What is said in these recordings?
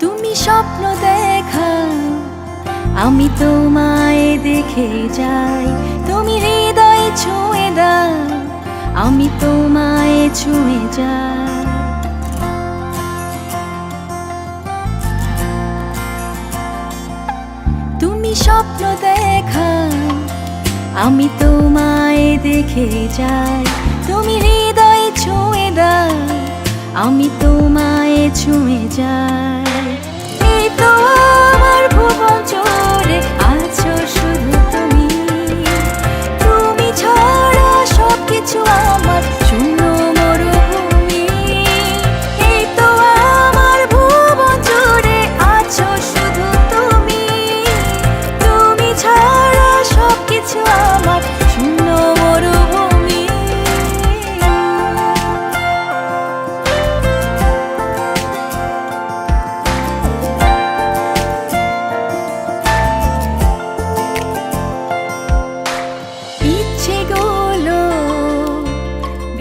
তুমি স্বপ্ন দেখাও, আমি তোমায় দেখে যাই। তুমি হৃদয় ছুঁয়ে দাও, আমি তোমায় ছুঁয়ে যাই। তুমি স্বপ্ন দেখাও, আমি তোমায় দেখে যাই। তুমি হৃদয় ছুঁয়ে দাও, আমি তোমায় ছুঁয়ে যাই।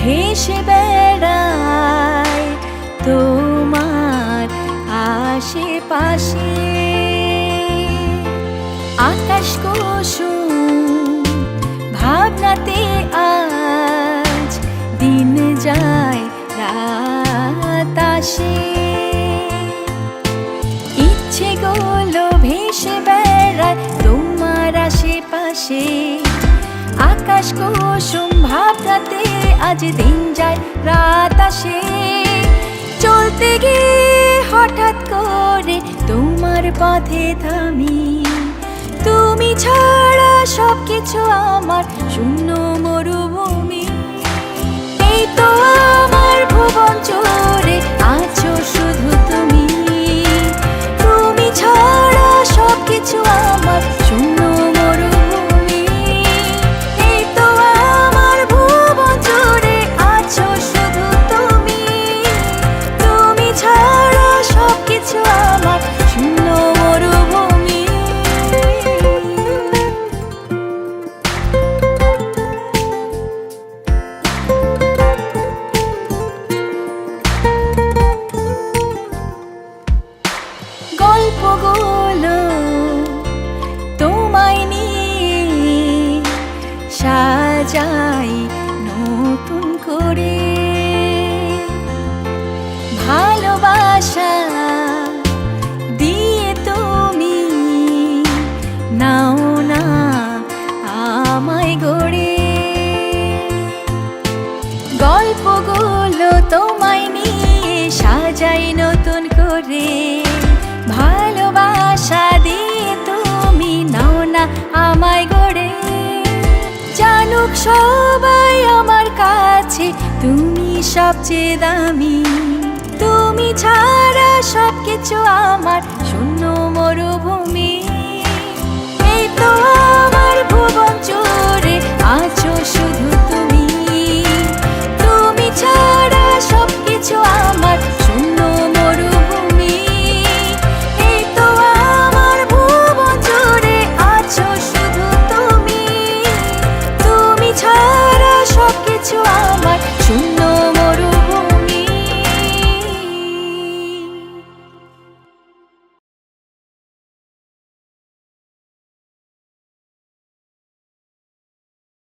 ভেসে বেড়ায় তোমার আশেপাশে। আকাশ কুসুম, ভাবনাতে আজ দিন যায় রাত আসে ইচ্ছেগুলো ভেসে বেড়ায় তোমার আশেপাশে। আকাশ কুসুম ভাবনাতে আজ দিন যায়, রাত আসে। চলতে গিয়ে হঠাৎ করে তোমার পথে থামি। তুমি ছাড়া সবকিছু আমার, শূন্য মরুভূমি সাজাই নতুন করে। ভালোবাসা দিয়ে তুমি নাও না আমায় গড়ে। গল্পগুলো তোমায় নিয়ে সাজাই নতুন করে। সবাই আমার কাছে তুমি সবচেয়ে দামি। তুমি ছাড়া